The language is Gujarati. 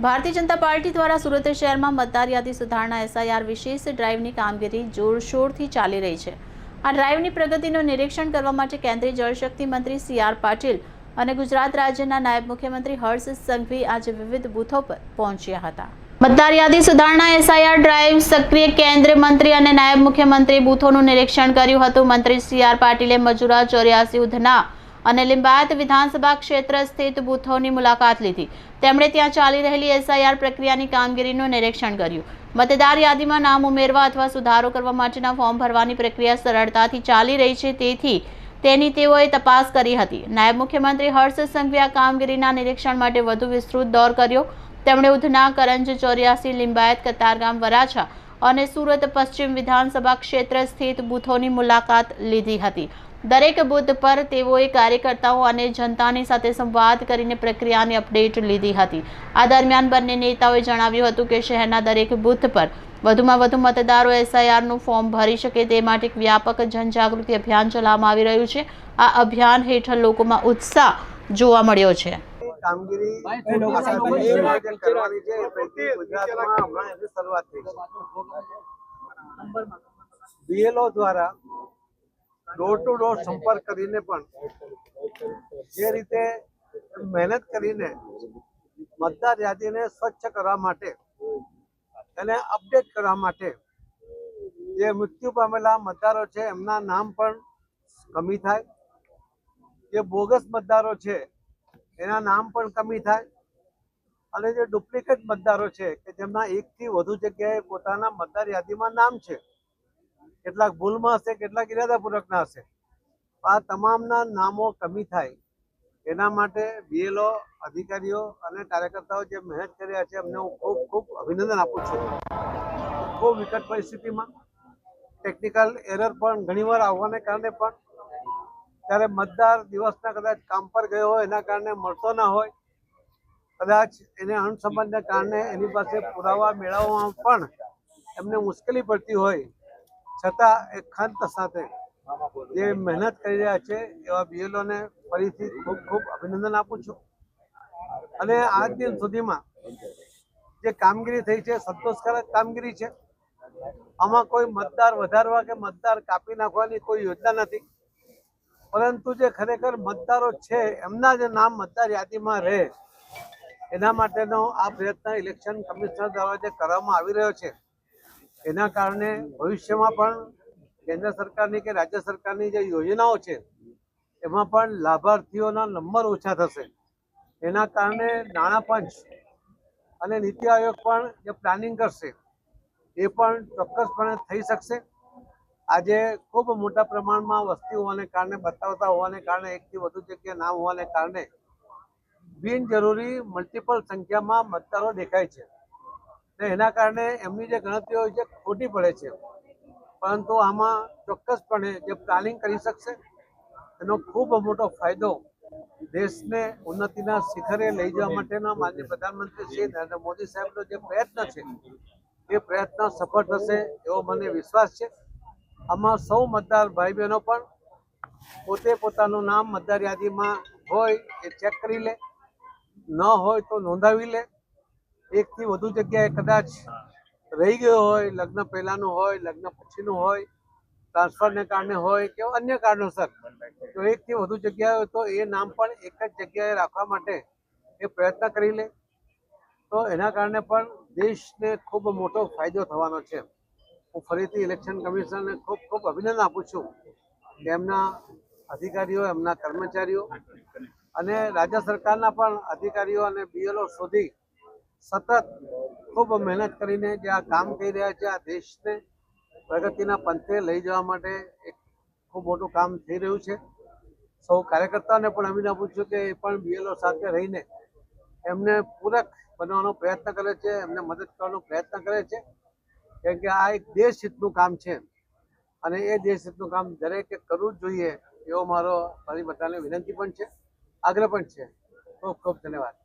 ભારતીય જનતા પાર્ટી દ્વારા સુરત શહેરમાં મતદાર યાદી સુધારણા એસઆઈઆર વિશેષ ડ્રાઈવની કામગીરી જોરશોરથી ચાલી રહી છે. આ ડ્રાઈવની પ્રગતિનું નિરીક્ષણ કરવા માટે કેન્દ્રીય જળશક્તિ મંત્રી સી આર પાટીલ અને ગુજરાત રાજ્યના નાયબ મુખ્યમંત્રી હર્ષ સંઘવી આજે વિવિધ બૂથો પર પહોંચ્યા હતા. મતદાર યાદી સુધારણા એસઆઈઆર ડ્રાઈવ સક્રિય કેન્દ્રીય મંત્રી અને નાયબ મુખ્યમંત્રી બૂથોનું નિરીક્ષણ કર્યું હતું. મંત્રી સી આર પાટીલે મજુરા, ચોર્યાસી ઉધના અને લિંબાયત વિધાનસભા ક્ષેત્ર સ્થિત બૂથોની મુલાકાત લીધી. તેમણે ત્યાં ચાલી રહેલી એસઆઈઆર પ્રક્રિયાની કામગીરીનું નિરીક્ષણ કર્યું. મતદાર યાદીમાં નામ ઉમેરવા અથવા સુધારો કરવા માટેના ફોર્મ ભરવાની પ્રક્રિયા સરળતાથી ચાલી રહી છે, તેથી તેની તેઓએ તપાસ કરી હતી. નાયબ મુખ્યમંત્રી હર્ષ સંઘવી આ કામગીરીના નિરીક્ષણ માટે વધુ વિસ્તૃત દોર કર્યો. તેમણે ઉધના કરંજ ચોર્યાસી, લિંબાયત, કતારગામ, વરાછા અને સુરત પશ્ચિમ વિધાનસભા ક્ષેત્ર સ્થિત બૂથોની મુલાકાત લીધી હતી. દરેક બુથ પર તેઓએ કાર્યકર્તાઓ અને જનતાની સાથે સંવાદ કરીને પ્રક્રિયાની અપડેટ લીધી હતી. આ દરમિયાન બંને નેતાઓએ જણાવ્યું હતું કે શહેરના દરેક બુથ પર વધુમાં વધુ મતદારો એસઆઈઆરનું ફોર્મ ભરી શકે તે માટે એક વ્યાપક જનજાગૃતિ અભિયાન ચલાવવામાં આવી રહ્યું છે. આ અભિયાન હેઠળ લોકોમાં ઉત્સાહ જોવા મળ્યો છે. કામગીરી કરવાની છે. ગુજરાતમાં હમણાં એની શરૂઆત થઈ છે. બીએલઓ દ્વારા ડોર ટુ ડોર સંપર્ક કરીને પણ જે રીતે મહેનત કરીને મતદાર યાદીને સ્વચ્છ કરવા માટે એને અપડેટ કરવા માટે જે મૃત્યુ પામેલા મતદારો છે એમના નામ પણ કમી થાય. જે બોગસ મતદારો છે એના નામ પણ કમી થાય. અને જે ડુપ્લિકેટ મતદારો છે કે જેમના એકથી વધુ જગ્યાએ પોતાના મતદાર યાદીમાં નામ છે, કેટલાક ભૂલમાં હશે, કેટલાક ઇરાદાપૂર્વકના હશે. આ તમામના નામો કમી થાય. એના માટે બીએલઓ, અધિકારીઓ અને કાર્યકર્તાઓ જે મહેનત કર્યા છે, એમને હું ખૂબ ખૂબ અભિનંદન આપું છું. ખૂબ વિકટ પરિસ્થિતિમાં. ટેકનિકલ એરર પણ ઘણીવાર આવવાને કારણે પણ ત્યારે મતદાર દિવસના કદાચ કામ પર ગયો હોય, એના કારણે મળતો ના હોય. કદાચ એને અણસંબંધને કારણે એની પાસે પુરાવા મેળવવામાં પણ એમને મુશ્કેલી પડતી હોય. છતાં એ ખંત સાથે જે મહેનત કરી રહ્યા છે, એવા બીએલઓને ફરીથી ખૂબ ખૂબ અભિનંદન આપું છું. અને આજ દિન સુધીમાં જે કામગીરી થઈ છે, સંતોષકારક કામગીરી છે, આમાં કોઈ મતદાર વધારવા કે મતદાર કાપી નાખવાની કોઈ યોજના નથી. પરંતુ જે ખરેખર મતદારો છે, એમના જે નામ મતદાર યાદીમાં રહે, એના માટેનો આ પ્રયત્ન ઇલેક્શન કમિશનર દ્વારા જે કરવામાં આવી રહ્યો છે, એના કારણે ભવિષ્યમાં પણ કેન્દ્ર સરકારની કે રાજ્ય સરકારની જે યોજનાઓ છે, એમાં પણ લાભાર્થીઓના નંબર ઓછા થશે. એના કારણે નાણાં પંચ અને નીતિ આયોગ પણ જે પ્લાનિંગ કરશે, એ પણ ચોક્કસપણે થઈ શકશે. આજે ખૂબ મોટા પ્રમાણમાં વસ્તી હોવાને કારણે, બતાવતા હોવાને કારણે, એકથી વધુ જગ્યાએ ના હોવાને કારણે બિનજરૂરી મલ્ટિપલ સંખ્યામાં મતદારો દેખાય છે. ને એના કારણે એમની જે ગણતરીઓ હોય છે, ખોટી પડે છે. પરંતુ આમાં ચોક્કસપણે જે પ્લાનિંગ કરી શકશે, એનો ખૂબ મોટો ફાયદો દેશને ઉન્નતિના શિખરે લઈ જવા માટેનો માનનીય પ્રધાનમંત્રી શ્રી નરેન્દ્ર મોદી સાહેબનો જે પ્રયત્ન છે, એ પ્રયત્ન સફળ થશે એવો મને વિશ્વાસ છે. આમાં સૌ મતદાર ભાઈ બહેનો પણ પોતે પોતાનું નામ મતદાર યાદીમાં હોય એ ચેક કરી લે. ન હોય તો નોંધાવી લે. એકથી વધુ જગ્યાએ કદાચ રહી ગયો હોય, લગ્ન પહેલાનું હોય, લગ્ન પછીનું હોય, ટ્રાન્સફરને કારણે હોય કે અન્ય કારણોસર. તો એકથી વધુ જગ્યાએ હોય તો એ નામ પણ એક જ જગ્યાએ રાખવા માટે એ પ્રયત્ન કરી લે. તો એના કારણે પણ દેશને ખૂબ મોટો ફાયદો થવાનો છે. હું ફરીથી ઇલેક્શન કમિશનરને ખૂબ ખૂબ અભિનંદન આપું છું. એમના અધિકારીઓ, એમના કર્મચારીઓ અને રાજ્ય સરકારના પણ અધિકારીઓ અને બીએલઓ શોધી સતત ખૂબ મહેનત કરીને જે આ કામ કરી રહ્યા છે, આ દેશને પ્રગતિના પંથે લઈ જવા માટે એક ખૂબ મોટું કામ થઈ રહ્યું છે. સૌ કાર્યકર્તાઓને પણ અમીન આપું છું કે એ પણ બીએલઓ સાથે રહીને એમને પૂરક બનવાનો પ્રયત્ન કરે છે, એમને મદદ કરવાનો પ્રયત્ન કરે છે. કેમ કે આ એક દેશ હિતનું કામ છે. અને એ દેશ હિતનું કામ દરેકે કરવું જ જોઈએ એવો મારો મારી બધાને વિનંતી પણ છે, આગ્રહ પણ છે. ખૂબ ખૂબ ધન્યવાદ.